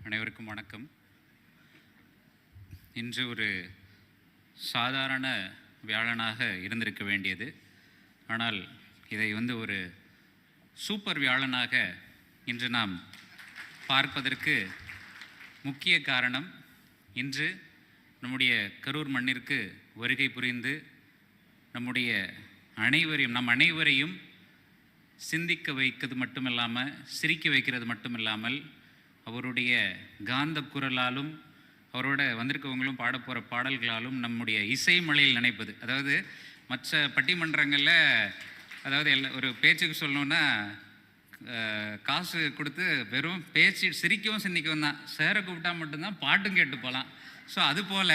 அனைவருக்கும் வணக்கம். இன்று ஒரு சாதாரண வியாழனாக இருந்திருக்க வேண்டியது. ஆனால் இதை வந்து ஒரு சூப்பர் வியாழனாக இன்று நாம் பார்ப்பதற்கு முக்கிய காரணம் இன்று நம்முடைய கரூர் மண்ணிற்கு வருகை புரிந்து நம்முடைய அனைவரையும் நம் அனைவரையும் சிந்திக்க வைக்கிறது மட்டுமில்லாமல் சிரிக்க வைக்கிறது மட்டுமில்லாமல் அவருடைய காந்த குரலாலும் அவரோட வந்திருக்கவங்களும் பாட போகிற பாடல்களாலும் நம்முடைய இசை மலையில் நினைப்பது. அதாவது மற்ற பட்டிமன்றங்களில் அதாவது எல்லா ஒரு பேச்சுக்கு சொல்லணுன்னா காசு கொடுத்து வெறும் பேச்சு சிரிக்கவும் சிந்திக்கவும் தான். சேரை கூப்பிட்டா மட்டும்தான் பாட்டும் கேட்டு போகலாம். ஸோ அதுபோல்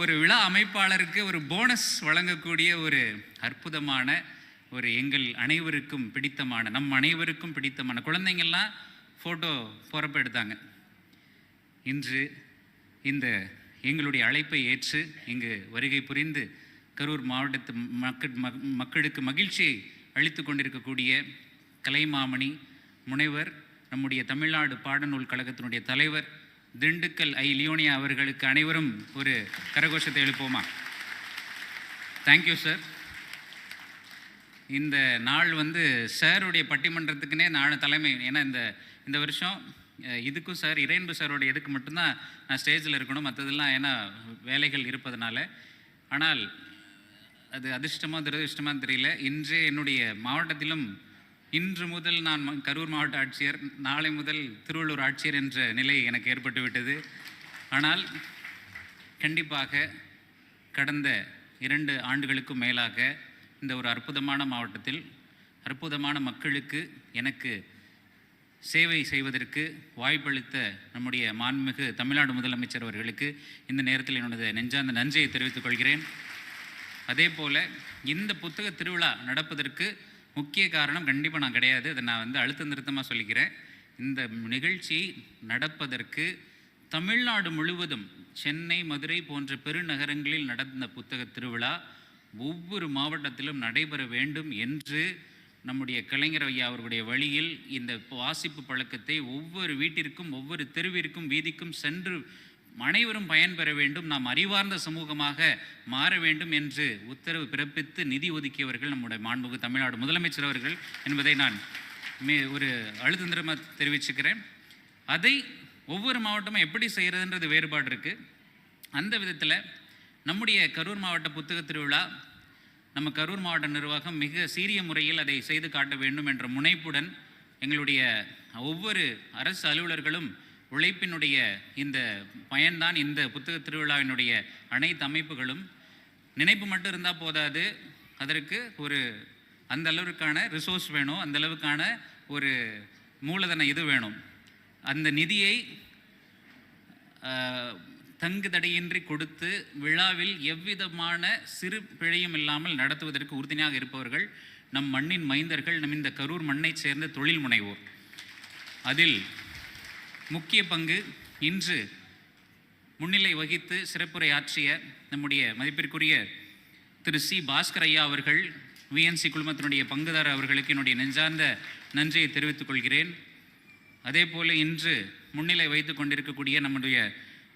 ஒரு விழா அமைப்பாளருக்கு ஒரு போனஸ் வழங்கக்கூடிய ஒரு அற்புதமான ஒரு எங்கள் அனைவருக்கும் பிடித்தமான நம் அனைவருக்கும் பிடித்தமான குழந்தைங்கள்லாம் ஃபோட்டோ போகிறப்ப எடுத்தாங்க. இன்று இந்த எங்களுடைய அழைப்பை ஏற்று இங்கு வருகை புரிந்து கரூர் மாவட்டத்து மக்கள் மக்களுக்கு மகிழ்ச்சியை அளித்து கொண்டிருக்கக்கூடிய கலைமாமணி முனைவர் நம்முடைய தமிழ்நாடு பாடநூல் கழகத்தினுடைய தலைவர் திண்டுக்கல் ஐ லியோனியா அவர்களுக்கு அனைவரும் ஒரு கரகோஷத்தை எழுப்போமா தேங்க்யூ சார் இந்த நாள் வந்து சாருடைய பட்டிமன்றத்துக்குனே நான் தலைமை ஏன்னா இந்த இந்த வருஷம் இதுக்கும் சார் இறையன்பு சாரோட இதுக்கு மட்டும்தான் நான் ஸ்டேஜில் இருக்கணும். மற்றதெல்லாம் ஏன்னா வேலைகள் இருப்பதனால. ஆனால் அது அதிர்ஷ்டமாக துரதிர்ஷ்டமாக தெரியல. இன்றே என்னுடைய மாவட்டத்திலும் இன்று முதல் நான் கரூர் மாவட்ட ஆட்சியர் நாளை முதல் திருவள்ளூர் ஆட்சியர் என்ற நிலை எனக்கு ஏற்பட்டுவிட்டது. ஆனால் கண்டிப்பாக கடந்த இரண்டு ஆண்டுகளுக்கும் மேலாக இந்த ஒரு அற்புதமான மாவட்டத்தில் அற்புதமான மக்களுக்கு எனக்கு சேவை செய்வதற்கு வாய்ப்பளித்த நம்முடைய மாண்புமிகு தமிழ்நாடு முதலமைச்சர் அவர்களுக்கு இந்த நேரத்தில் என்னுடைய நெஞ்சார்ந்த நன்றியை தெரிவித்துக் கொள்கிறேன். அதே போல் இந்த புத்தக திருவிழா நடப்பதற்கு முக்கிய காரணம் கண்டிப்பாக நான் கிடையாது. அதை நான் வந்து அழுத்த நிறுத்தமாக சொல்லிக்கிறேன். இந்த நிகழ்ச்சி நடப்பதற்கு தமிழ்நாடு முழுவதும் சென்னை மதுரை போன்ற பெருநகரங்களில் நடந்த புத்தக திருவிழா ஒவ்வொரு மாவட்டத்திலும் நடைபெற வேண்டும் என்று நம்முடைய கலைஞர் ஐயா அவர்களுடைய வழியில் இந்த வாசிப்பு பழக்கத்தை ஒவ்வொரு வீட்டிற்கும் ஒவ்வொரு தெருவிற்கும் வீதிக்கும் சென்று அனைவரும் பயன்பெற வேண்டும் நாம் அறிவார்ந்த சமூகமாக மாற வேண்டும் என்று உத்தரவு பிறப்பித்து நிதி ஒதுக்கியவர்கள் நம்முடைய மாண்புகு தமிழ்நாடு முதலமைச்சர் அவர்கள் என்பதை நான் மே ஒரு அழுத்தந்திரமாக தெரிவிச்சுக்கிறேன். அதை ஒவ்வொரு மாவட்டமும் எப்படி செய்கிறதுன்றது வேறுபாடு இருக்குது அந்த விதத்தில் நம்முடைய கரூர் மாவட்ட புத்தக திருவிழா நம்ம கரூர் மாவட்ட நிர்வாகம் மிக சீரிய முறையில் அதை செய்து காட்ட வேண்டும் என்ற முனைப்புடன் எங்களுடைய ஒவ்வொரு அரசு அலுவலர்களும் உழைப்பினுடைய இந்த பயன்தான் இந்த புத்தக திருவிழாவினுடைய அனைத்து அமைப்புகளும். நினைப்பு மட்டும் இருந்தால் போதாது. அதற்கு ஒரு அந்த அளவுக்கான ரிசோர்ஸ் வேணும். அந்த அளவுக்கான ஒரு மூலதன இது வேணும். அந்த நிதியை தங்கு தடையின்றி கொடுத்து விழாவில் எவ்விதமான சிறு பிழையும் இல்லாமல் நடத்துவதற்கு உறுதுணையாக இருப்பவர்கள் நம் மண்ணின் மைந்தர்கள் நம் இந்த கரூர் மண்ணைச் சேர்ந்த தொழில் முனைவோர். அதில் முக்கிய பங்கு இன்று முன்னிலை வகித்து சிறப்புரை ஆற்றிய நம்முடைய மதிப்பிற்குரிய திரு சி. பாஸ்கர் ஐயா அவர்கள் விஎன்சி குழுமத்தினுடைய பங்குதாரர் அவர்களுக்கு என்னுடைய நெஞ்சார்ந்த நன்றியை தெரிவித்துக் கொள்கிறேன். அதே போல இன்று முன்னிலை வைத்து கொண்டிருக்கக்கூடிய நம்முடைய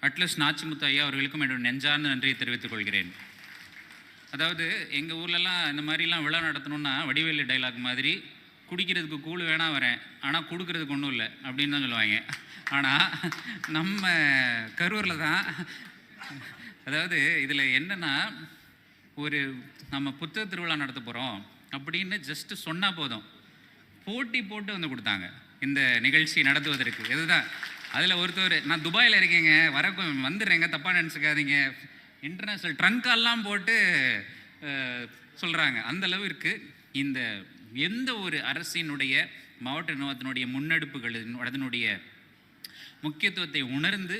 அட்லஸ் நாச்சிமுத்து ஐயா அவர்களுக்கும் என்னோட நெஞ்சார்ந்த நன்றியை தெரிவித்துக் கொள்கிறேன். அதாவது எங்கள் ஊர்லலாம் இந்த மாதிரிலாம் விழா நடத்தணும்னா வடிவேலு டைலாக் மாதிரி குடிக்கிறதுக்கு கூழ் வேணா வரேன் ஆனால் கொடுக்கறதுக்கு ஒன்றும் இல்லை அப்படின்னு தான் சொல்லுவாங்க. ஆனால் நம்ம கரூரில் தான் அதாவது இதில் என்னென்னா ஒரு நம்ம புத்தக திருவிழா நடத்த போகிறோம் அப்படின்னு ஜஸ்ட்டு சொன்னால் போதும். போட்டி போட்டு வந்து கொடுத்தாங்க. இந்த நிகழ்ச்சி நடத்துவதற்கு. இதுதான் அதில் ஒருத்தர் நான் துபாயில் இருக்கேங்க வர வந்துடுறேங்க தப்பாக நினச்சிக்காதீங்க. இன்டர்நேஷ்னல் ட்ரங்கால்லாம் போட்டு சொல்கிறாங்க அந்த அளவிற்கு இந்த எந்த ஒரு அரசினுடைய மாவட்ட நிர்வாகத்தினுடைய முன்னெடுப்புகள் அதனுடைய முக்கியத்துவத்தை உணர்ந்து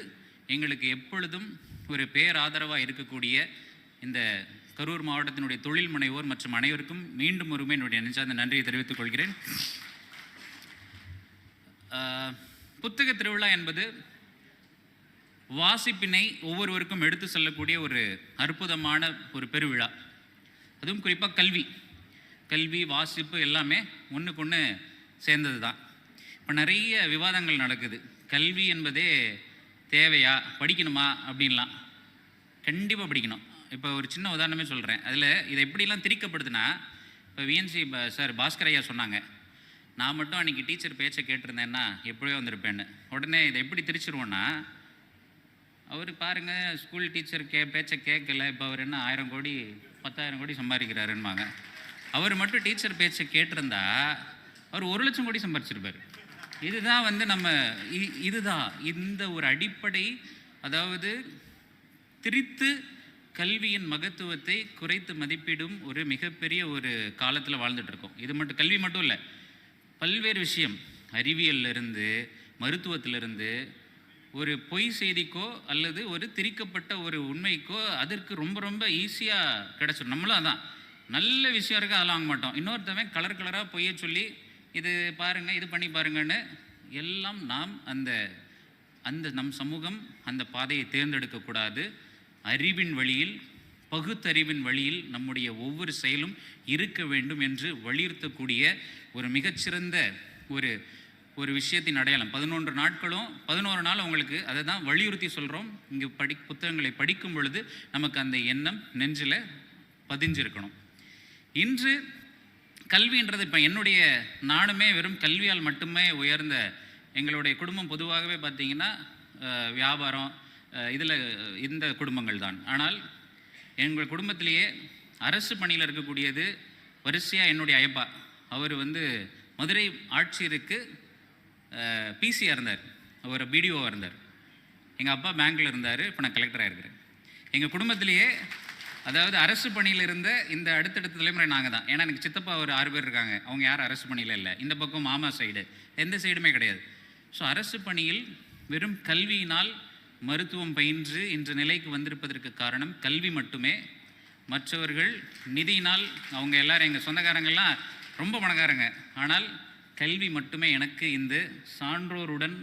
எங்களுக்கு எப்பொழுதும் ஒரு பேராதரவாக இருக்கக்கூடிய இந்த கரூர் மாவட்டத்தினுடைய தொழில் முனைவோர் மற்றும் அனைவருக்கும் மீண்டும் ஒருமே என்னுடைய நெஞ்சார்ந்த நன்றியை தெரிவித்துக் கொள்கிறேன். புத்தக திருவிழா என்பது வாசிப்பினை ஒவ்வொருவருக்கும் எடுத்து செல்லக்கூடிய ஒரு அற்புதமான ஒரு பெருவிழா. அதுவும் குறிப்பாக கல்வி. கல்வி வாசிப்பு எல்லாமே ஒன்றுக்கு ஒன்று சேர்ந்தது தான் இப்போ நிறைய விவாதங்கள் நடக்குது. கல்வி என்பதே தேவையா? படிக்கணுமா? அப்படின்லாம். கண்டிப்பாக படிக்கணும். இப்போ ஒரு சின்ன உதாரணமே சொல்கிறேன் அதில் இதை எப்படிலாம் திரிக்கப்படுதுன்னா இப்போ விஎன்சி சார் பாஸ்கர் ஐயா சொன்னாங்க. நான் மட்டும் அன்றைக்கி டீச்சர் பேச்சை கேட்டிருந்தேன்னா எப்படியோ வந்திருப்பேன்னு. உடனே இதை எப்படி திரிச்சிருவோன்னா அவர் பாருங்கள் ஸ்கூல் டீச்சர் கே பேச்சை கேட்கல இப்போ அவர் என்ன ஆயிரம் கோடி பத்தாயிரம் கோடி சம்பாதிக்கிறாருன்பாங்க அவர் மட்டும் டீச்சர் பேச்சை கேட்டிருந்தா அவர் ஒரு லட்சம் கோடி சம்பாரிச்சிருப்பார். இதுதான் வந்து நம்ம இ- இதுதான். இந்த ஒரு அடிப்படை அதாவது திரித்து கல்வியின் மகத்துவத்தை குறைத்து மதிப்பிடும் ஒரு மிகப்பெரிய ஒரு காலத்தில் வாழ்ந்துட்டு இருக்கோம். இது மட்டும் கல்வி மட்டும் இல்லை பல்வேறு விஷயம். அறிவியல்ல இருந்து மருத்துவத்திலிருந்து ஒரு பொய் செய்திக்கோ அல்லது ஒரு திரிக்கப்பட்ட ஒரு உண்மைக்கோ அதற்கு ரொம்ப ரொம்ப ஈஸியாக கிடச்சிடும் நம்மளும் அதான். நல்ல விஷயம் இருக்குது அதெல்லாம் வாங்க மாட்டோம். இன்னொருத்தவன் கலர் கலராக பொய்ய சொல்லி இது பாருங்க இது பண்ணி பாருங்கன்னு எல்லாம் நாம் அந்த அந்த நம் சமூகம் அந்த பாதையை தேர்ந்தெடுக்கக்கூடாது. அறிவின் வழியில் பகுத்தறிவின் வழியில் நம்முடைய ஒவ்வொரு செயலும் இருக்க வேண்டும் என்று வலியுறுத்தக்கூடிய ஒரு மிகச்சிறந்த ஒரு ஒரு விஷயத்தின் அடையாளம். பதினொன்று நாட்களும் பதினோரு நாள் உங்களுக்கு அதை தான் வலியுறுத்தி சொல்கிறோம் இங்கே படி புத்தகங்களை படிக்கும் பொழுது நமக்கு அந்த எண்ணம் நெஞ்சில் பதிஞ்சிருக்கணும். இன்று கல்வின்றது இப்போ என்னுடைய நானுமே வெறும் கல்வியால் மட்டுமே உயர்ந்த எங்களுடைய குடும்பம் பொதுவாகவே பார்த்தீங்கன்னா வியாபாரம் இதில் இந்த குடும்பங்கள் தான். ஆனால் எங்கள் குடும்பத்திலேயே அரசு பணியில் இருக்கக்கூடியது வரிசையாக என்னுடைய ஐயப்பா. அவர் வந்து மதுரை ஆட்சியருக்கு பிசியாக இருந்தார். அவர் பிடிஓவாக இருந்தார். எங்கள் அப்பா பேங்க்கில் இருந்தார் இப்போ நான் கலெக்டராக இருக்கிறேன். எங்கள் குடும்பத்திலேயே அதாவது அரசு பணியில் இருந்த இந்த அடுத்தடுத்த தலைமுறை நாங்கள் தான். ஏன்னா எனக்கு சித்தப்பா ஒரு ஆறு பேர் இருக்காங்க. அவங்க யாரும் அரசு பணியில் இல்லை. இந்த பக்கம் மாமா சைடு எந்த சைடுமே கிடையாது. ஸோ அரசு பணியில் வெறும் கல்வியினால் மருத்துவம் பயின்று இன்று நிலைக்கு வந்திருப்பதற்கு காரணம் கல்வி மட்டுமே. மற்றவர்கள் நிதியினால் அவங்க எல்லாரும் எங்கள் சொந்தக்காரங்கள்லாம் ரொம்ப பணக்காரங்க. ஆனால் கல்வி மட்டுமே எனக்கு இந்த சான்றோருடன்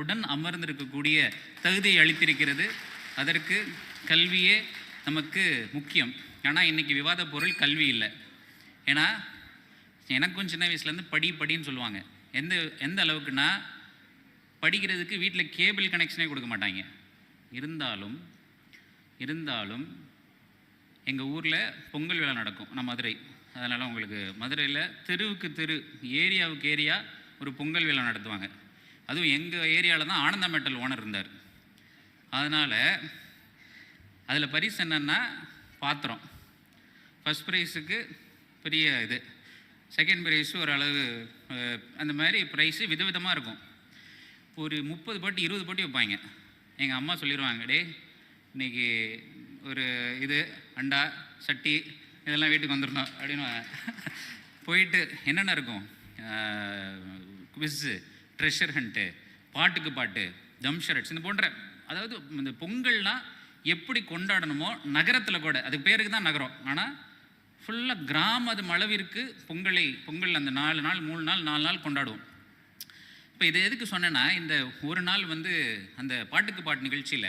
உடன் அமர்ந்திருக்கக்கூடிய தகுதியை அளித்திருக்கிறது. அதற்கு கல்வியே நமக்கு முக்கியம். ஆனால் இன்னைக்கு விவாத பொருள் கல்வி இல்லை. ஏன்னா எனக்கும் சின்ன வயசுலேருந்து படி படின்னு சொல்லுவாங்க. எந்த எந்த அளவுக்குன்னா படிக்கிறதுக்கு வீட்டில் கேபிள் கனெக்ஷனே கொடுக்க மாட்டாங்க. இருந்தாலும் இருந்தாலும் எங்கள் ஊரில் பொங்கல் விழா நடக்கும். நான் மதுரை. அதனால் உங்களுக்கு மதுரையில் தெருவுக்கு தெரு ஏரியாவுக்கு ஏரியா ஒரு பொங்கல் விழா நடத்துவாங்க. அதுவும் எங்கள் ஏரியாவில் தான் ஆனந்தா மெட்டல் ஓனர் இருந்தார். அதனால் அதில் பரிசு என்னென்னா பாத்திரம். ஃபஸ்ட் ப்ரைஸுக்கு பெரிய இது. செகண்ட் ப்ரைஸு ஒரு அளவு அந்த மாதிரி ப்ரைஸு விதவிதமாக இருக்கும். ஒரு முப்பது பாட்டி இருபது பாட்டி வைப்பாங்க. எங்கள் அம்மா சொல்லிடுவாங்க டே இன்னைக்கு ஒரு இது அண்டா சட்டி இதெல்லாம் வீட்டுக்கு வந்துடணும் அப்படின்னு போயிட்டு என்னென்ன இருக்கும்? குவிஸ்ஸு ட்ரெஷர் ஹண்ட்டு பாட்டுக்கு பாட்டு தம்ஷரட்ஸ் இந்த போன்ற அதாவது இந்த பொங்கல்னால் எப்படி கொண்டாடணுமோ நகரத்தில் கூட அதுக்கு பேருக்கு தான் நகரம். ஆனால் ஃபுல்லாக கிராமம் அளவிற்கு பொங்கலை பொங்கல் அந்த நாலு நாள் மூணு நாள் நாலு நாள் கொண்டாடுவோம். இப்போ இதை எதுக்கு சொன்னேன்னா இந்த ஒரு நாள் வந்து அந்த பாட்டுக்கு பாட்டு நிகழ்ச்சியில்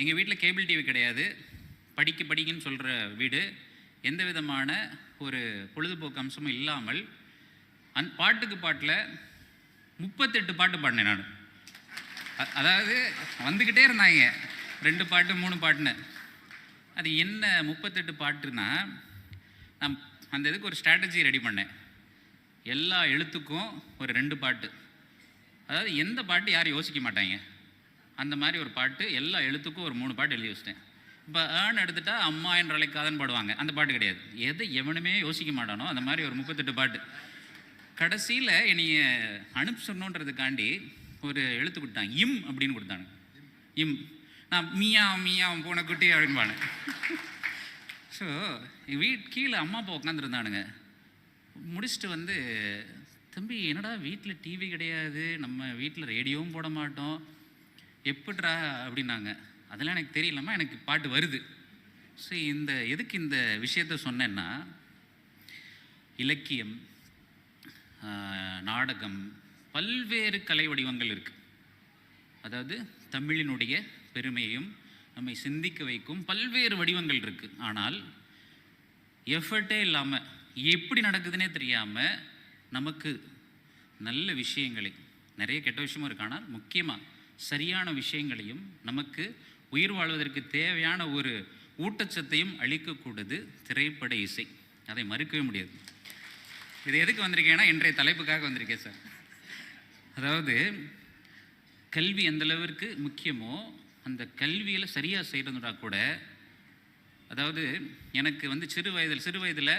எங்கள் வீட்டில் கேபிள் டிவி கிடையாது. படிக்க படிக்கன்னு சொல்கிற வீடு. எந்த விதமான ஒரு பொழுதுபோக்கு அம்சமும் இல்லாமல் அந் பாட்டுக்கு பாட்டில் முப்பத்தெட்டு பாட்டு பாடினேன் நான். அதாவது வந்துக்கிட்டே இருந்தாங்க. ரெண்டு பாட்டு மூணு பாட்டுன்னு. அது என்ன முப்பத்தெட்டு பாட்டுன்னா நான் அந்த இதுக்கு ஒரு ஸ்ட்ராட்டஜி ரெடி பண்ணேன். எல்லா எழுத்துக்கும் ஒரு ரெண்டு பாட்டு. அதாவது எந்த பாட்டு யாரும் யோசிக்க மாட்டாங்க. அந்த மாதிரி ஒரு பாட்டு எல்லா எழுத்துக்கும் ஒரு மூணு பாட்டு எழுதி வச்சிட்டேன். இப்போ ஏன்னு எடுத்துட்டா அம்மா என்ற அழைக்காதன்னு பாடுவாங்க. அந்த பாட்டு கிடையாது. எது எவனுமே யோசிக்க மாட்டானோ அந்த மாதிரி ஒரு முப்பத்தெட்டு பாட்டு. கடைசியில் என்னைய அனுப்பிச்சிடணுன்றதுக்காண்டி ஒரு எழுத்து கொடுத்தாங்க இம் அப்படின்னு கொடுத்தாங்க. இம். நான் மியா மியா போன குட்டி அப்படின்பானு ஸோ வீட் கீழே அம்மா அப்பா உட்காந்துருந்தானுங்க முடிச்சுட்டு வந்து தம்பி என்னடா வீட்டில் டிவி கிடையாது நம்ம வீட்டில் ரேடியோவும் போட மாட்டோம் எப்படிடா அப்படின்னாங்க. அதெல்லாம் எனக்கு தெரியலம்மா எனக்கு பாட்டு வருது. ஸோ இந்த எதுக்கு இந்த விஷயத்த சொன்னேன்னா இலக்கியம் நாடகம் பல்வேறு கலை வடிவங்கள் இருக்குது அதாவது தமிழினுடைய பெருமையும் நம்மை சிந்திக்க வைக்கும் பல்வேறு வடிவங்கள் இருக்குது ஆனால் எஃபர்ட்டே இல்லாமல் எப்படி நடக்குதுன்னே தெரியாமல் நமக்கு நல்ல விஷயங்களை நிறைய கெட்ட விஷயமும் இருக்கு. ஆனால் முக்கியமாக சரியான விஷயங்களையும் நமக்கு உயிர் வாழ்வதற்கு தேவையான ஒரு ஊட்டச்சத்தையும் அளிக்கக்கூடது திரைப்பட இசை. அதை மறுக்கவே முடியாது. இது எதுக்கு வந்திருக்கேன்னா இன்றைய தலைப்புக்காக வந்திருக்கேன் சார். அதாவது கல்வி எந்தளவிற்கு முக்கியமோ அந்த கல்வியில் சரியாக செய்கிறதுனா கூட அதாவது எனக்கு வந்து சிறு வயதில் சிறு வயதில்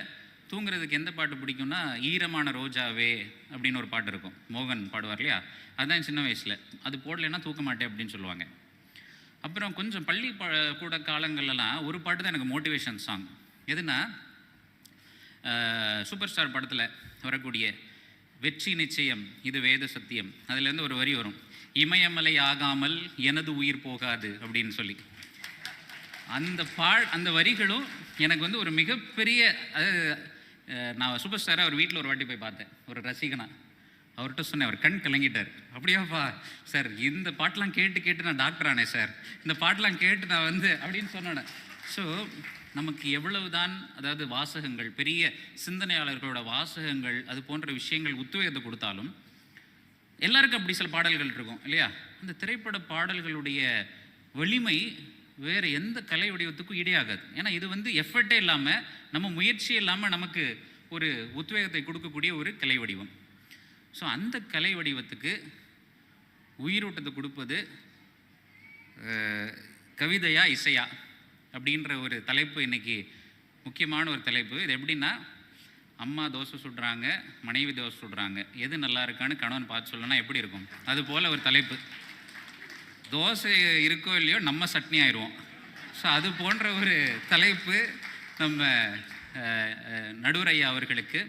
தூங்குறதுக்கு எந்த பாட்டு பிடிக்கும்னா ஈரமான ரோஜாவே அப்படின்னு ஒரு பாட்டு இருக்கும். மோகன் பாடுவார் இல்லையா? அதுதான் சின்ன வயசில். அது போடலைன்னா தூக்க மாட்டேன் அப்படின்னு சொல்லுவாங்க. அப்புறம் கொஞ்சம் பள்ளி ப கூட காலங்கள்லாம் ஒரு பாட்டு தான் எனக்கு மோட்டிவேஷன் சாங் எதுனா சூப்பர் ஸ்டார் படத்தில் வரக்கூடிய வெற்றி நிச்சயம் இது வேத சத்தியம். அதுலேருந்து ஒரு வரி வரும். இமயமலை ஆகாமல் எனது உயிர் போகாது அப்படின்னு சொல்லி. அந்த பா அந்த வரிகளும் எனக்கு வந்து ஒரு மிகப்பெரிய அதாவது நான் சூப்பர் ஸ்டாரை அவர் வீட்டில் ஒரு வாட்டி போய் பார்த்தேன். ஒரு ரசிகனா. அவர்கிட்ட சொன்னேன் அவர் கண் கலங்கிட்டார். அப்படியாப்பா சார் இந்த பாட்டெலாம் கேட்டு கேட்டு நான் டாக்டர் ஆனேன் சார் இந்த பாட்டெலாம் கேட்டு நான் வந்து அப்படின்னு சொன்னேன். ஸோ நமக்கு எவ்வளவுதான் அதாவது வாசகங்கள் பெரிய சிந்தனையாளர்களோட வாசகங்கள் அது போன்ற விஷயங்கள் உத்வேகத்தை கொடுத்தாலும் எல்லாருக்கும் அப்படி சில பாடல்கள் இருக்கும் இல்லையா? அந்த திரைப்பட பாடல்களுடைய வலிமை வேறு எந்த கலை வடிவத்துக்கும் இடையாகாது. ஏன்னா இது வந்து எஃபர்ட்டே இல்லாமல் நம்ம முயற்சி இல்லாமல் நமக்கு ஒரு உத்வேகத்தை கொடுக்கக்கூடிய ஒரு கலை வடிவம். ஸோ அந்த கலை வடிவத்துக்கு உயிரோட்டத்தை கொடுப்பது கவிதையா இசையா அப்படின்ற ஒரு தலைப்பு இன்னைக்கு முக்கியமான ஒரு தலைப்பு. இது எப்படின்னா அம்மா தோசை சுடுறாங்க மனைவி தோசை சுடுறாங்க. எது நல்லா இருக்கான்னு கணவன் பார்த்து சொல்லணும்னா எப்படி இருக்கும்? அது போல் ஒரு தலைப்பு. தோசை இருக்கோ இல்லையோ நம்ம சட்னி ஆயிடுவோம். ஸோ அது போன்ற ஒரு தலைப்பு நம்ம அஹ், நடுவர் ஐயா அவர்களுக்கு.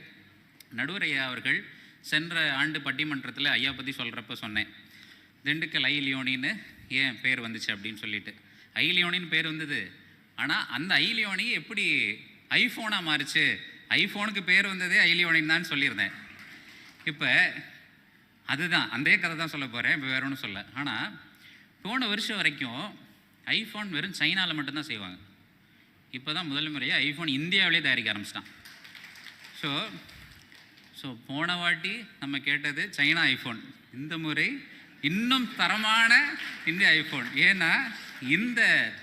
நடுவர் ஐயா அவர்கள் சென்ற ஆண்டு பட்டிமன்றத்தில் ஐயா பற்றி சொல்கிறப்ப சொன்னேன். திண்டுக்கல் ஐ லியோனின்னு ஏன் பேர் வந்துச்சு அப்படின்னு சொல்லிட்டு. ஐ லியோனின்னு பேர் வந்தது. ஆனால் அந்த ஐ லியோனி எப்படி ஐஃபோனாக மாறுச்சு? ஐஃபோனுக்கு பேர் வந்ததே ஐ லியோனின்னு தான் சொல்லியிருந்தேன். இப்போ அதுதான். அதே கதை தான் சொல்ல போகிறேன் இப்போ வேற ஒன்றும் சொல்ல. ஆனால் போன வருஷம் வரைக்கும் ஐஃபோன் வெறும் சைனாவில் மட்டும்தான் செய்வாங்க. இப்போ தான் முதல் முறையாக ஐஃபோன் இந்தியாவிலே தயாரிக்க ஆரம்பிச்சிட்டான். ஸோ ஸோ போன வாட்டி நம்ம கேட்டது சைனா ஐஃபோன் இந்த முறை இன்னும் தரமான இந்திய ஐஃபோன் ஏன்னா இந்த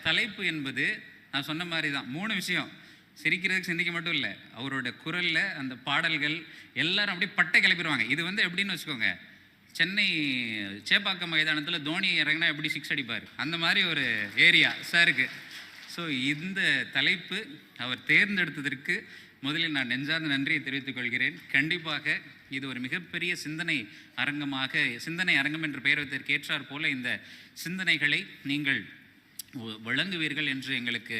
தலைப்பு என்பது நான் சொன்ன மாதிரி தான் மூணு விஷயம். சிரிக்கிறதுக்கு சிந்திக்க மட்டும் இல்லை. அவரோட குரலில் அந்த பாடல்கள் எல்லாரும் அப்படியே பட்டை கிளப்பிடுவாங்க. இது வந்து எப்படின்னு வச்சுக்கோங்க. சென்னை சேப்பாக்கம் மைதானத்தில் தோனி இறங்கினா எப்படி சிக்ஸ் அடிப்பார்? அந்த மாதிரி ஒரு ஏரியா சாருக்கு ஸோ இந்த தலைப்பு அவர் தேர்ந்தெடுத்ததற்கு முதலில் நான் நெஞ்சார்ந்த நன்றியை தெரிவித்துக் கொள்கிறேன். கண்டிப்பாக இது ஒரு மிகப்பெரிய சிந்தனை அரங்கமாக சிந்தனை அரங்கம் என்று பெயர் வைத்ததற்கு ஏற்றார் போல இந்த சிந்தனைகளை நீங்கள் வழங்குவீர்கள் என்று எங்களுக்கு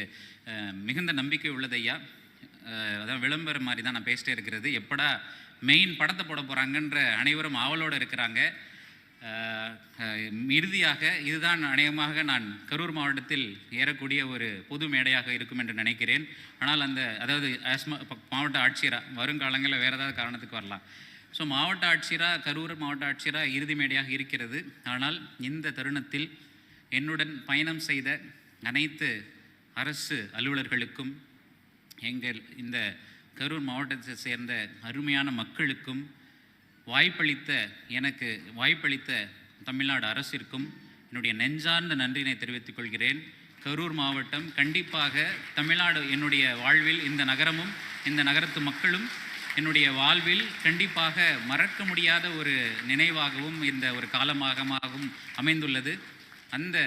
மிகுந்த நம்பிக்கை உள்ளதையா அதான் விளம்பரம் மாதிரி தான் நான் பேசிட்டே இருக்கிறது. எப்படா மெயின் படத்தை போட போகிறாங்கன்ற அனைவரும் ஆவலோடு இருக்கிறாங்க. இறுதியாக இதுதான் அநேகமாக நான் கரூர் மாவட்டத்தில் ஏறக்கூடிய ஒரு பொது மேடையாக இருக்கும் என்று நினைக்கிறேன். ஆனால் அந்த அதாவது as மாவட்ட ஆட்சியராக வருங்காலங்களில் வேறு ஏதாவது காரணத்துக்கு வரலாம். ஸோ மாவட்ட ஆட்சியராக கரூர் மாவட்ட ஆட்சியராக இறுதி மேடையாக இருக்கிறது. ஆனால் இந்த தருணத்தில் என்னுடன் பயணம் செய்த அனைத்து அரசு அலுவலர்களுக்கும் எங்கள் இந்த கரூர் மாவட்டத்தை சேர்ந்த அருமையான மக்களுக்கும் வாய்ப்பளித்த எனக்கு வாய்ப்பளித்த தமிழ்நாடு அரசிற்கும் என்னுடைய நெஞ்சார்ந்த நன்றியினை தெரிவித்துக் கொள்கிறேன். கரூர் மாவட்டம் கண்டிப்பாக தமிழ்நாடு என்னுடைய வாழ்வில் இந்த நகரமும் இந்த நகரத்து மக்களும் என்னுடைய வாழ்வில் கண்டிப்பாக மறக்க முடியாத ஒரு நினைவாகவும் இந்த ஒரு காலமாகவும் அமைந்துள்ளது. அந்த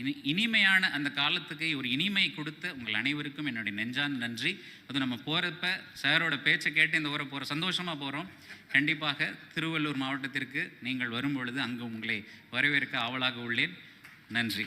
இனி இனிமையான அந்த காலத்துக்கு ஒரு இனிமை கொடுத்த உங்கள் அனைவருக்கும் என்னுடைய நெஞ்சான் நன்றி. அது நம்ம போகிறப்ப சாரோட பேச்சை கேட்டு இந்த ஊரை போகிற சந்தோஷமாக போகிறோம் கண்டிப்பாக திருவள்ளூர் மாவட்டத்திற்கு நீங்கள் வரும் பொழுது அங்கு உங்களை வரவேற்க ஆவலாக உள்ளேன். நன்றி.